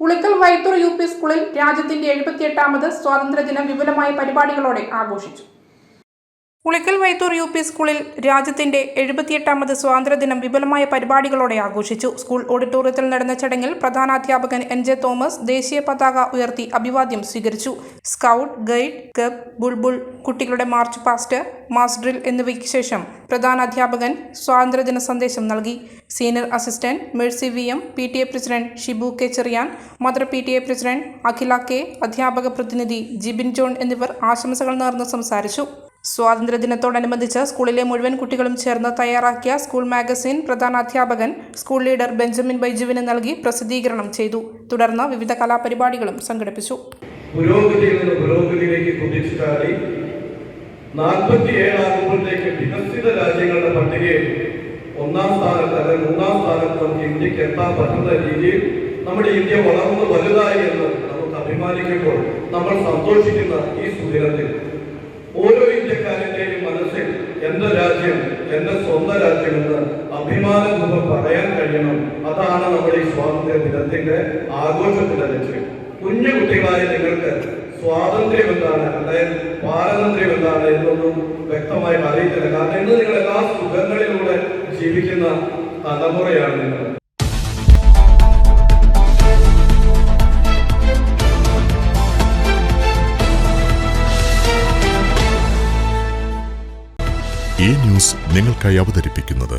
Ulikkal Vaithur U P സ്കൂളിൽ രാജ്യത്തിന്റെ എഴുപത്തിയെട്ടാമത് സ്വാതന്ത്ര്യദിനം വിപുലമായ പരിപാടികളോടെ ആഘോഷിച്ചു. ഉളിക്കൽ വൈത്തൂർ യു പി സ്കൂളിൽ രാജ്യത്തിന്റെ എഴുപത്തിയെട്ടാമത് സ്വാതന്ത്ര്യദിനം വിപുലമായ പരിപാടികളോടെ ആഘോഷിച്ചു. സ്കൂൾ ഓഡിറ്റോറിയത്തിൽ നടന്ന ചടങ്ങിൽ പ്രധാനാധ്യാപകൻ എൻ ജെ തോമസ് ദേശീയ പതാക ഉയർത്തി അഭിവാദ്യം സ്വീകരിച്ചു. സ്കൗട്ട് ഗൈഡ് കപ്പ് ബുൾബുൾ കുട്ടികളുടെ മാർച്ച് പാസ്റ്റ് മാസ് ഡ്രിൽ എന്നിവയ്ക്ക് ശേഷം പ്രധാനാധ്യാപകൻ സ്വാതന്ത്ര്യദിന സന്ദേശം നൽകി. Senior assistant Mercy V M P T A president Shibu K Cheriyan mother P T A president Akhila K അധ്യാപക പ്രതിനിധി ജിബിൻ ജോൺ എന്നിവർ ആശംസകൾ നേർന്ന് സംസാരിച്ചു. സ്വാതന്ത്ര്യദിനത്തോടനുബന്ധിച്ച് സ്കൂളിലെ മുഴുവൻ കുട്ടികളും ചേർന്ന് തയ്യാറാക്കിയ സ്കൂൾ മാഗസിൻ പ്രധാനാധ്യാപകൻ സ്കൂൾ ലീഡർ ബെഞ്ചമിൻ ബൈജുവിന് നൽകി പ്രസിദ്ധീകരണം ചെയ്തു. തുടർന്ന് വിവിധ കലാപരിപാടികളും സംഘടിപ്പിച്ചു. പുരോഗതിയിൽ നിന്ന് പുരോഗതിയിലേക്ക് കുതിച്ചു ചാടി നാൽപ്പത്തി ഏഴാകുമ്പോഴത്തേക്ക് വികസിത രാജ്യങ്ങളുടെ ഒന്നാം സ്ഥാനത്ത് അല്ലെങ്കിൽ മൂന്നാം സ്ഥാനത്ത് നമുക്ക് ഇന്ത്യയ്ക്ക് എത്താൻ പറ്റുന്ന രീതിയിൽ നമ്മുടെ ഇന്ത്യ വളർന്നു വലുതായി എന്ന് നമുക്ക് അഭിമാനിക്കുമ്പോൾ നമ്മൾ സന്തോഷിക്കുന്ന ഈ സുദിനത്തിൽ ഓരോ അഭിമാനപൂർവം പറയാൻ കഴിയണം. അതാണ് നമ്മുടെ ഈ സ്വാതന്ത്ര്യ ദിനത്തിന്റെ ആഘോഷത്തിന്റെ ലക്ഷ്യം. കുഞ്ഞു കുട്ടികളായ നിങ്ങൾക്ക് സ്വാതന്ത്ര്യം എന്താണ്? അതായത് പാരതന്ത്ര്യം എന്താണ് എന്നൊന്നും വ്യക്തമായി അറിയത്തില്ല. കാരണം ഇന്ന് നിങ്ങൾ എല്ലാ സുഖങ്ങളിലൂടെ ജീവിക്കുന്ന തലമുറയാണ് നിങ്ങൾ. ഈ ന്യൂസ് നിങ്ങൾക്കായി അവതരിപ്പിക്കുന്നത്